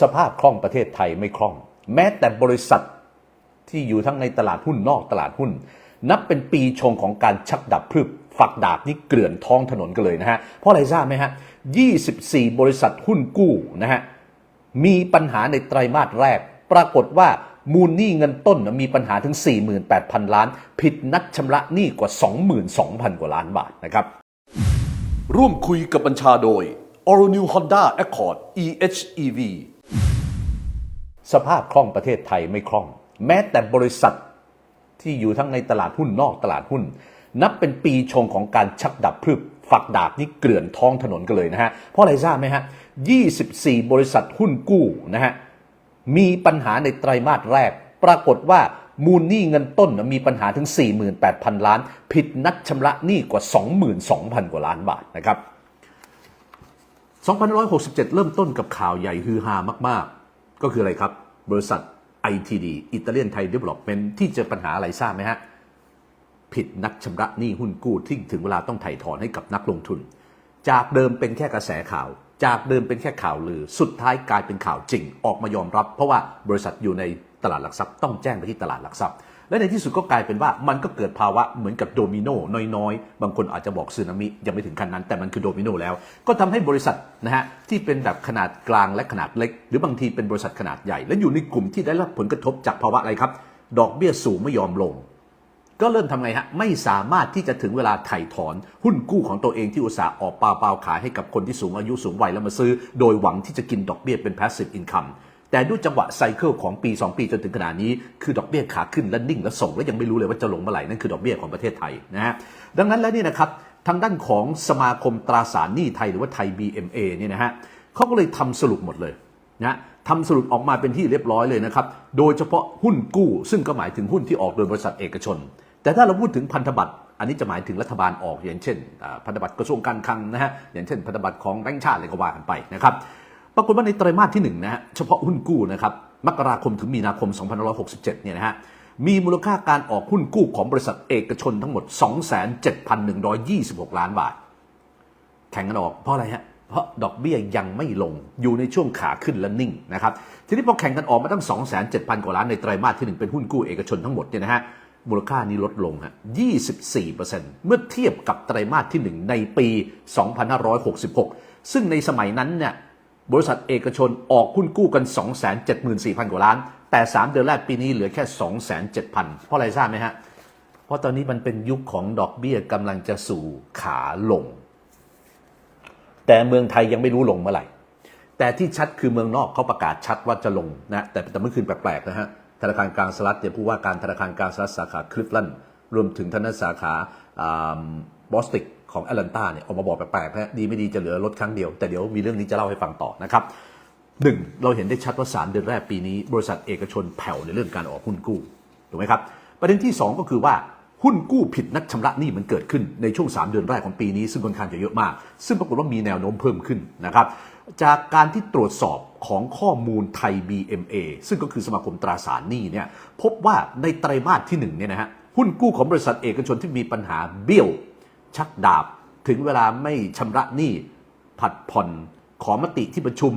สภาพคล่องประเทศไทยไม่คล่อง แม้แต่บริษัทที่อยู่ทั้งในตลาดหุ้นนอกตลาดหุ้น นับเป็นปีชงของการชักดับพรึบฝักดาบนี่เกลื่อนท้องถนนกันเลยนะฮะ เพราะอะไรทราบไหมฮะ 24 บริษัทหุ้นกู้นะฮะ มีปัญหาในไตรมาสแรก ปรากฏว่ามูลหนี้เงินต้นมีปัญหาถึง 48,000 ล้าน ผิดนัดชำระหนี้กว่า 22,000 กว่าล้านบาทนะครับ ร่วมคุยกับบัญชาโดย All New Honda Accord EHEV สภาพคล่องประเทศไทยไม่คล่อง แม้แต่บริษัทที่อยู่ทั้งในตลาดหุ้นนอกตลาดหุ้น นับเป็นปีชงของการชักดับพรึบฝักดาบนี่เกลื่อนท้องถนนกันเลยนะฮะ เพราะอะไรทราบไหมฮะ 24 บริษัทหุ้นกู้นะฮะ มีปัญหาในไตรมาสแรก ปรากฏว่ามูลหนี้เงินต้นมีปัญหาถึง 48,000 ล้าน ผิดนัดชำระหนี้กว่า 22,000 กว่าล้านบาทนะครับ2567 เริ่มต้นกับข่าวใหญ่ฮือฮามากๆ ก็คืออะไรครับ บริษัท ITD อิตาเลียนไทยเดเวล็อปเมนที่เจอปัญหาอะไรทราบไหมฮะ ผิดนักชำระหนี้หุ้นกู้ที่ถึงเวลาต้องไถ่ถอนให้กับนักลงทุน จากเดิมเป็นแค่กระแสข่าว จากเดิมเป็นแค่ข่าวลือ สุดท้ายกลายเป็นข่าวจริง ออกมายอมรับ เพราะว่าบริษัทอยู่ในตลาดหลักทรัพย์ต้องแจ้งไปที่ตลาดหลักทรัพย์ และในที่สุดก็กลายเป็นว่ามันก็เกิดภาวะเหมือนกับโดมิโนน้อยๆ บางคนอาจจะบอกสึนามิยังไม่ถึงขั้นนั้น แต่มันคือโดมิโนแล้ว ก็ทำให้บริษัทนะฮะที่เป็นแบบขนาดกลางและขนาดเล็ก หรือบางทีเป็นบริษัทขนาดใหญ่ และอยู่ในกลุ่มที่ได้รับผลกระทบจากภาวะอะไรครับ ดอกเบี้ยสูงไม่ยอมลง ก็เริ่มทำไงฮะไม่สามารถที่จะถึงเวลาไถ่ถอน หุ้นกู้ของตัวเองที่อุตสาห์ออกเปล่าๆขายให้กับคนที่สูงอายุสูงวัยแล้วมาซื้อ โดยหวังที่จะกินดอกเบี้ยเป็น passive income แต่ด้วยจังหวะไซเคิลของปี 2 ปีจนถึงขนาดนี้ คือดอกเบี้ยขาขึ้นและนิ่งและส่งและยังไม่รู้เลยว่าจะลงเมื่อไหร่นั่นคือดอกเบี้ยของประเทศไทยนะฮะดังนั้นแล้วนี่นะครับทางด้านของสมาคมตราสารหนี้ไทยหรือว่าไทย BMA เนี่ยนะฮะเขาก็เลยทำสรุปหมดเลยนะทำสรุปออกมาเป็นที่เรียบร้อยเลยนะครับ โดยเฉพาะหุ้นกู้ ซึ่งก็หมายถึงหุ้นที่ออกโดยบริษัทเอกชน แต่ถ้าเราพูดถึงพันธบัตร อันนี้จะหมายถึงรัฐบาลออกอย่างเช่น พันธบัตรกระทรวงการคลังนะฮะ อย่างเช่น พันธบัตรของแบงก์ชาติอะไรก็ว่ากันไปนะครับ ปรากฏว่าในไตรมาสที่1นะฮะเฉพาะหุ้นกู้นะครับมกราคมถึงมีนาคม 2567 เนี่ยนะฮะมีมูลค่าการออกหุ้นกู้ของบริษัทเอกชนทั้งหมด 27,126 ล้านบาท แข่งกันออกเพราะอะไรฮะ เพราะดอกเบี้ยยังไม่ลงอยู่ในช่วงขาขึ้นและนิ่งนะครับ ทีนี้พอแข่งกันออกมาตั้ง 27,000 กว่าล้านในไตรมาสที่ 1 เป็นหุ้นกู้เอกชนทั้งหมดเนี่ยนะฮะมูลค่านี้ลดลงฮะ 24%เมื่อเทียบกับไตรมาสที่ 1 ในปี 2566 ซึ่งในสมัยนั้นเนี่ย บริษัทเอกชนออกหุ้นกู้กัน 274,000 กว่าล้าน แต่ 3 เดือนแรกปีนี้เหลือแค่ 207,000 เพราะอะไรทราบไหมฮะ เพราะตอนนี้มันเป็นยุคของดอกเบี้ยกำลังจะสู่ขาลง แต่เมืองไทยยังไม่รู้ลงเมื่อไหร่ แต่ที่ชัดคือเมืองนอกเขาประกาศชัดว่าจะลงนะ แต่แต่เมื่อคืนแปลกๆนะฮะ ธนาคารกลางสหรัฐเนี่ยผู้ว่าการธนาคารกลางสหรัฐสาขาคลิฟลันด์รวมถึงธนาสาขาบอสติก ของแอตแลนตาเนี่ยออกมาบอกแปลกๆนะดีไม่ดีจะเหลือลดครั้งเดียว แต่เดี๋ยวมีเรื่องนี้จะเล่าให้ฟังต่อนะครับหนึ่งเราเห็นได้ชัดว่าสามเดือนแรกปีนี้ บริษัทเอกชนแผ่วในเรื่องการออกหุ้นกู้ถูกไหมครับประเด็นที่สองก็คือว่าหุ้นกู้ผิดนัดชำระหนี้มันเกิดขึ้นในช่วง 3 เดือนแรกของปีนี้ ซึ่งค่อนข้างจะเยอะมาก ซึ่งปรากฏว่ามีแนวโน้มเพิ่มขึ้นนะครับจากการที่ตรวจสอบของข้อมูลไทย BMA ซึ่งก็คือสมาคมตราสารหนี้เนี่ยพบว่าในไตรมาสที่1เนี่ยนะฮะหุ้นกู้ของบริษัทเอกชนที่มีปัญหาเบี้ยว ชักดาบ ถึงเวลาไม่ชำระหนี้ผัดผ่อนขอมติที่ประชุม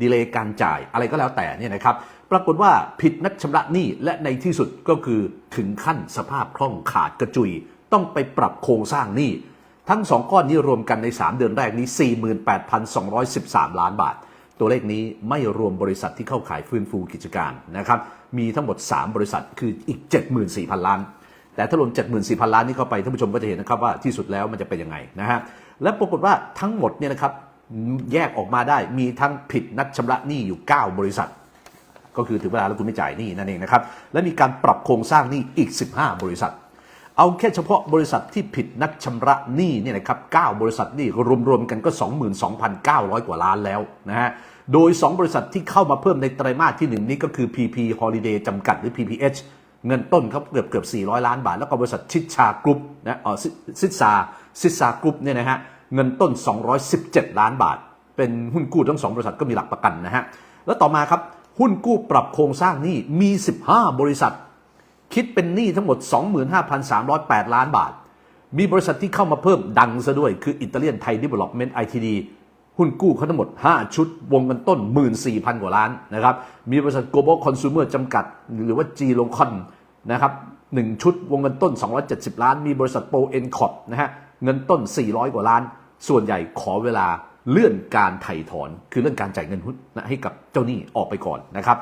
ดีเลย์การจ่ายอะไรก็แล้วแต่เนี่ยนะครับ ปรากฏว่าผิดนัดชำระหนี้และในที่สุดก็คือถึงขั้นสภาพคล่องขาดกระจุย ต้องไปปรับโครงสร้างหนี้ทั้งสองก้อนนี้รวมกันใน 3 เดือนแรกนี้ 48,213 ล้านบาท ตัวเลขนี้ไม่รวมบริษัทที่เข้าขายฟื้นฟูกิจการนะครับ มีทั้งหมด 3 บริษัทคืออีก 74,000 ล้าน แต่ถ้ารวม 74,000 ล้านนี้เข้าไปท่านผู้ชมก็จะเห็นนะครับว่าที่สุดแล้วมันจะเป็นยังไงนะฮะและปรากฏว่าทั้งหมดเนี่ยนะครับแยกออกมาได้มีทั้งผิดนัดชำระหนี้อยู่ 9 บริษัท ก็คือถึงเวลาแล้วคุณไม่จ่ายหนี้นั่นเองนะครับและมีการปรับโครงสร้างหนี้อีก 15 บริษัท เอาแค่เฉพาะบริษัทที่ผิดนัดชำระหนี้เนี่ยนะครับ9บริษัทนี่รวมๆกันก็ 22,900 กว่าล้านแล้วนะฮะโดย 2 บริษัทที่เข้ามาเพิ่มในไตรมาสที่ 1 นี้ก็คือ PP Holiday จำกัดหรือ PPH เงินต้นครับเกือบเกือบ400 ล้านบาท แล้วก็บริษัทชิดชากรุ๊ปนะอ๋อซิดซาซิดซากรุ๊ปเนี่ยนะฮะเงินต้น 217 ล้านบาท เป็นหุ้นกู้ทั้ง 2 บริษัทก็มีหลักประกันนะฮะแล้วต่อมาครับหุ้นกู้ปรับโครงสร้างหนี้มี 15 บริษัท คิดเป็นหนี้ทั้งหมด 25,308 ล้านบาท มีบริษัทที่เข้ามาเพิ่มดังซะด้วยคืออิตาเลียนไทย Development ITD หุ้นกู้เขาทั้งหมด 5 ชุด วงเงินต้น 14,000 กว่าล้านนะครับ มีบริษัท global consumer จำกัด หรือว่า G l o c o n นะครับหนึ่งชุด วงเงินต้น 270 ล้าน มีบริษัท Pro e n c o t นะฮะ เงินต้น 400 กว่าล้าน ส่วนใหญ่ขอเวลาเลื่อนการไถ่ถอน คือเลื่อนการจ่ายเงินหุ้นนะให้กับเจ้าหนี้ออกไปก่อนนะครับ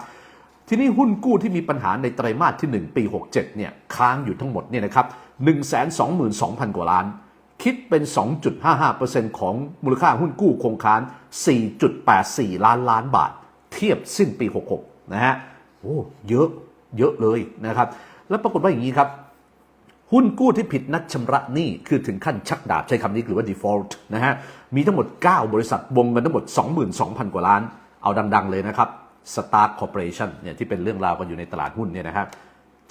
ทีนี้หุ้นกู้ที่มีปัญหาในไตรมาสที่ 1 ปี 67 เนี่ยค้างอยู่ทั้งหมดเนี่ยนะครับ 122,000 กว่าล้าน คิดเป็น 2.55%ของมูลค่าหุ้นกู้คงค้าง4.84 ล้านล้านบาท เทียบสิ้นปี 66 นะฮะ โอ้ เยอะ เยอะเลยนะครับ แล้วปรากฏว่าอย่างนี้ครับ หุ้นกู้ที่ผิดนัดชำระหนี้ คือถึงขั้นชักดาบใช้คำนี้หรือว่า default นะฮะ มีทั้งหมด 9 บริษัทวงเงินทั้งหมด 22,000 กว่าล้าน เอาดัง ๆ เลยนะครับ Star Corporation เนี่ยที่เป็นเรื่องราวกันอยู่ในตลาดหุ้นเนี่ยนะครับ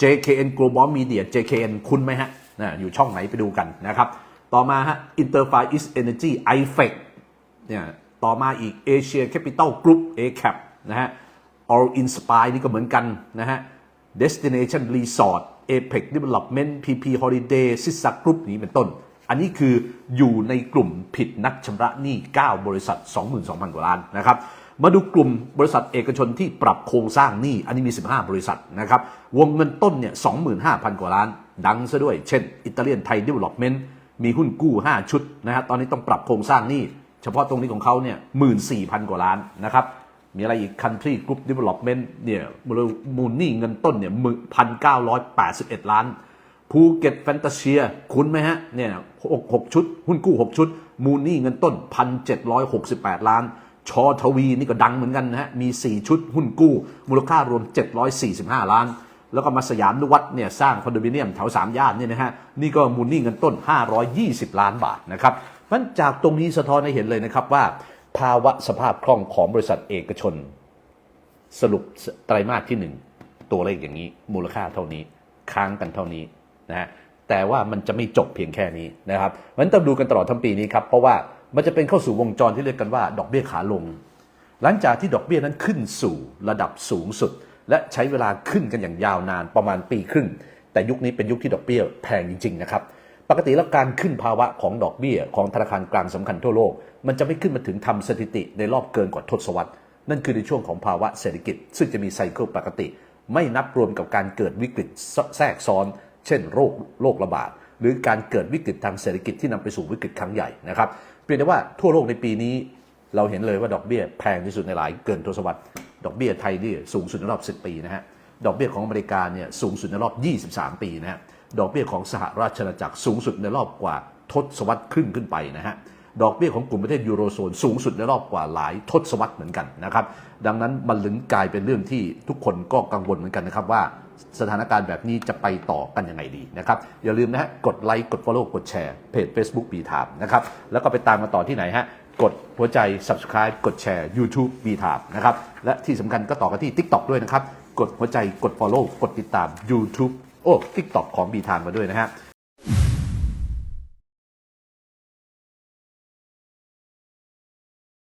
JKN Global Media JKN คุณไหมฮะนะอยู่ช่องไหนไปดูกันนะครับ ต่อมาฮะ Interfire East Energy IFEC เนี่ยต่อมาอีก Asia Capital Group ACAP นะฮะ All Inspire นี่ก็เหมือนกันนะฮะ Destination Resort Apex Development PP Holiday s i s a Group นี้เป็นต้น อันนี้คืออยู่ในกลุ่มผิดนัดชำระหนี้ 9 บริษัท 22,000 กว่าล้านนะครับมาดูกลุ่มบริษัทเอกชนที่ปรับโครงสร้างหนี้ อันนี้มี 15 บริษัทนะครับ วงเงินต้นเนี่ย 25,000 กว่าล้าน ดังซะด้วย เช่น อิตาเลียนไทย Development มี มีหุ้นกู้ 5 ชุดนะฮะตอนนี้ต้องปรับโครงสร้างหนี้เฉพาะตรงนี้ของเขาเนี่ย14,000กว่าล้านนะครับมีอะไรอีก Country Group Development เนี่ยมูลหนี้เงินต้นเนี่ย1,981ล้านภูเก็ตแฟนตาเชียคุ้นไหมฮะเนี่ยหกหกชุด หุ้นกู้6ชุด มูลหนี้เงินต้น1,768ล้าน ชอทวีนี่ก็ดังเหมือนกันนะฮะมี4ชุดหุ้นกู้ มูลค่ารวม745ล้าน แล้วก็มาสยามนุวัฒน์เนี่ยสร้างคอนโดมิเนียมแถวสามย่านเนี่ยนะฮะนี่ก็มูลนี้เงินต้น 520 ล้านบาทนะครับเพราะฉะนั้นจากตรงนี้สะท้อนให้เห็นเลยนะครับว่า ภาวะสภาพคล่องของบริษัทเอกชน สรุปไตรมาสที่หนึ่งตัวเลขอย่างนี้ มูลค่าเท่านี้ ค้างกันเท่านี้นะฮะแต่ว่ามันจะไม่จบเพียงแค่นี้นะครับมันต้องดูกันตลอดทั้งปีนี้ครับเพราะว่ามันจะเป็นเข้าสู่วงจรที่เรียกกันว่า ดอกเบี้ยขาลง หลังจากที่ดอกเบี้ยนั้นขึ้นสู่ระดับสูงสุด และใช้เวลาขึ้นกันอย่างยาวนานประมาณปีครึ่ง แต่ยุคนี้เป็นยุคที่ดอกเบี้ยแพงจริงๆนะครับปกติแล้วการขึ้นภาวะของดอกเบี้ยของธนาคารกลางสำคัญทั่วโลก มันจะไม่ขึ้นมาถึงทำสถิติในรอบเกินกว่าทศวรรษ นั่นคือในช่วงของภาวะเศรษฐกิจ ซึ่งจะมีไซเคิลปกติ ไม่นับรวมกับการเกิดวิกฤตแทรกซ้อน เช่นโรคโรคระบาดหรือการเกิดวิกฤตทางเศรษฐกิจที่นำไปสู่วิกฤตครั้งใหญ่นะครับเพียงแต่ว่าทั่วโลกในปีนี้ เราเห็นเลยว่าดอกเบี้ยแพงที่สุดในหลายเกินทศวรรษ ดอกเบี้ยไทยนี่สูงสุดในรอบ 10 ปีนะฮะ ดอกเบี้ยของอเมริกาเนี่ยสูงสุดในรอบ 23 ปีนะฮะ ดอกเบี้ยของสหราชอาณาจักรสูงสุดในรอบกว่าทศวรรษครึ่งขึ้นไปนะฮะ ดอกเบี้ยของกลุ่มประเทศยูโรโซนสูงสุดในรอบกว่าหลายทศวรรษเหมือนกันนะครับ ดังนั้นมันลึงกลายเป็นเรื่องที่ทุกคนก็กังวลเหมือนกันนะครับว่าสถานการณ์แบบนี้จะไปต่อกันยังไงดีนะครับ อย่าลืมนะฮะ กดไลค์ กด Follow กดแชร์เพจ Facebook บีทามนะครับ แล้วก็ไปตามมาต่อที่ไหนฮะ กดหัวใจ Subscribe กดแชร์ YouTube มีถามนะครับและที่สำคัญก็ต่อกันที่ TikTok ด้วยนะครับ กดหัวใจกด Follow กดติดตาม YouTube โอ้ TikTok ของบีทามมาด้วยนะฮะ